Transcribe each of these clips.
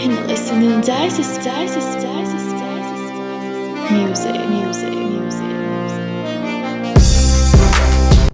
And listening dices, dices, dices, dices, music, music.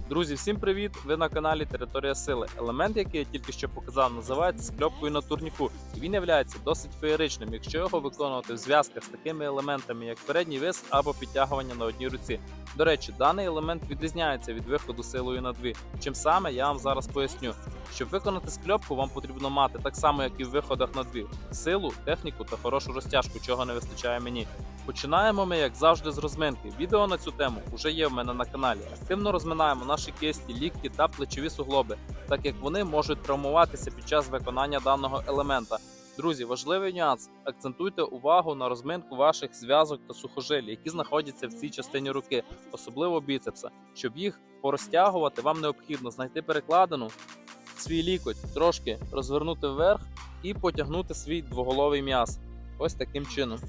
Друзі, всім привіт! Ви на каналі Територія Сили. Елемент, який я тільки що показав, називається скльопкою на турніку. Він є досить феєричним, якщо його виконувати в зв'язках з такими елементами, як передній вис або підтягування на одній руці. До речі, даний елемент відрізняється від виходу силою на дві. Чим саме я вам зараз поясню. Щоб виконати скльопку, вам потрібно мати так само, як і в виходах на дві: силу, техніку та хорошу розтяжку, чого не вистачає мені. Починаємо ми, як завжди, з розминки. Відео на цю тему вже є в мене на каналі. Активно розминаємо наші кисті, лікті та плечові суглоби, так як вони можуть травмуватися під час виконання даного елемента. Друзі, важливий нюанс: акцентуйте увагу на розминку ваших зв'язок та сухожиль, які знаходяться в цій частині руки, особливо біцепса. Щоб їх порозтягувати, вам необхідно знайти перекладину, свій лікоть трошки розвернути вверх і потягнути свій двоголовий м'яз. Ось таким чином.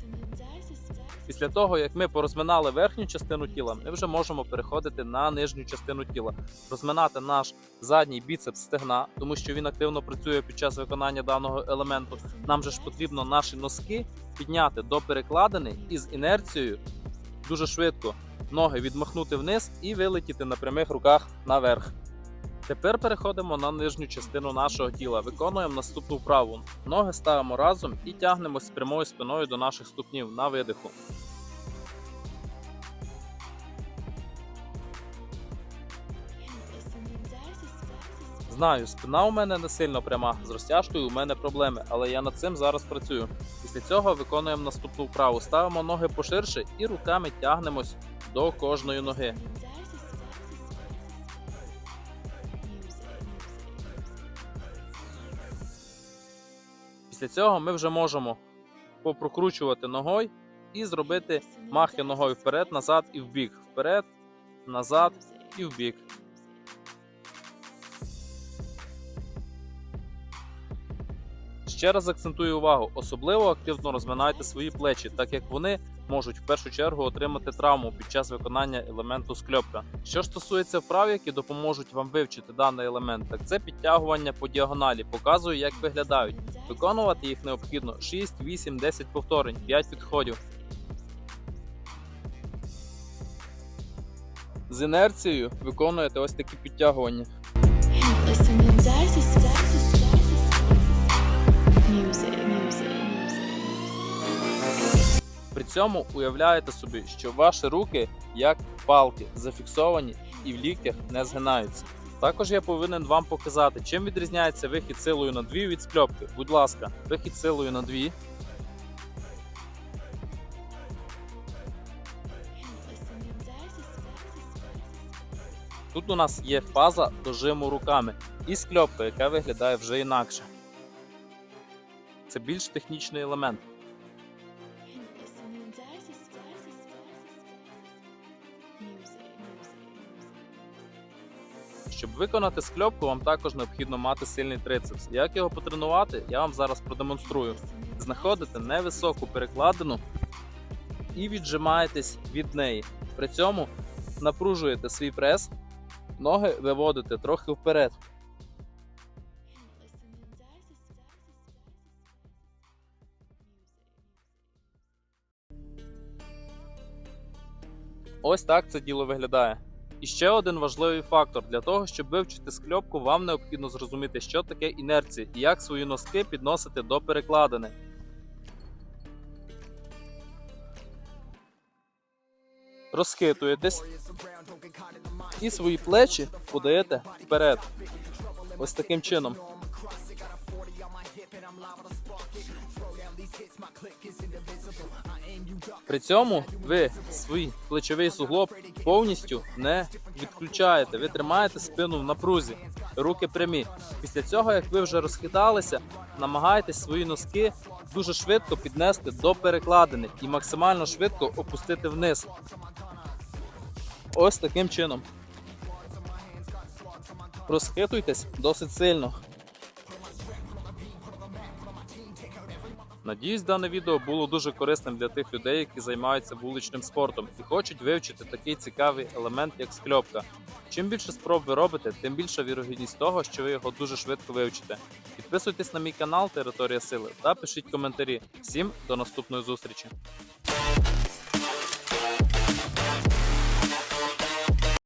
Після того, як ми порозминали верхню частину тіла, ми вже можемо переходити на нижню частину тіла, розминати наш задній біцепс стегна, тому що він активно працює під час виконання даного елементу. Нам же ж потрібно наші носки підняти до перекладини і з інерцією дуже швидко ноги відмахнути вниз і вилетіти на прямих руках наверх. Тепер переходимо на нижню частину нашого тіла. Виконуємо наступну вправу. Ноги ставимо разом і тягнемось з прямою спиною до наших ступнів на видиху. Знаю, спина у мене не сильно пряма, з розтяжкою у мене проблеми, але я над цим зараз працюю. Після цього виконуємо наступну вправу. Ставимо ноги поширше і руками тягнемось до кожної ноги. Після цього ми вже можемо попрокручувати ногою і зробити махи ногою вперед, назад і вбік. Вперед, назад і вбік. Ще раз акцентую увагу, особливо активно розминайте свої плечі, так як вони можуть в першу чергу отримати травму під час виконання елементу скльопка. Що ж стосується вправ, які допоможуть вам вивчити даний елемент, так це підтягування по діагоналі. Показую, як виглядають. Виконувати їх необхідно 6, 8, 10 повторень, 5 підходів. З інерцією виконуєте ось такі підтягування. Цьому уявляєте собі, що ваші руки як палки зафіксовані і в ліктях не згинаються. Також я повинен вам показати, чим відрізняється вихід силою на дві від скльопки. Будь ласка, вихід силою на дві. Тут у нас є фаза дожиму руками і скльопка, яка виглядає вже інакше. Це більш технічний елемент. Щоб виконати скльопку, вам також необхідно мати сильний трицепс. Як його потренувати, я вам зараз продемонструю. Знаходите невисоку перекладину і віджимаєтесь від неї. При цьому напружуєте свій прес, ноги виводите трохи вперед. Ось так це діло виглядає. І ще один важливий фактор для того, щоб вивчити скльопку, вам необхідно зрозуміти, що таке інерція і як свої носки підносити до перекладини. Розхитуєтесь і свої плечі подаєте вперед. Ось таким чином. При цьому ви свій плечовий суглоб повністю не відключаєте. Ви тримаєте спину в напрузі, руки прямі. Після цього, як ви вже розхиталися, намагайтесь свої носки дуже швидко піднести до перекладини і максимально швидко опустити вниз. Ось таким чином. Розхитуйтесь досить сильно. Надіюсь, дане відео було дуже корисним для тих людей, які займаються вуличним спортом і хочуть вивчити такий цікавий елемент, як скльопка. Чим більше спроб ви робите, тим більша вірогідність того, що ви його дуже швидко вивчите. Підписуйтесь на мій канал Територія Сили та пишіть коментарі. Всім до наступної зустрічі!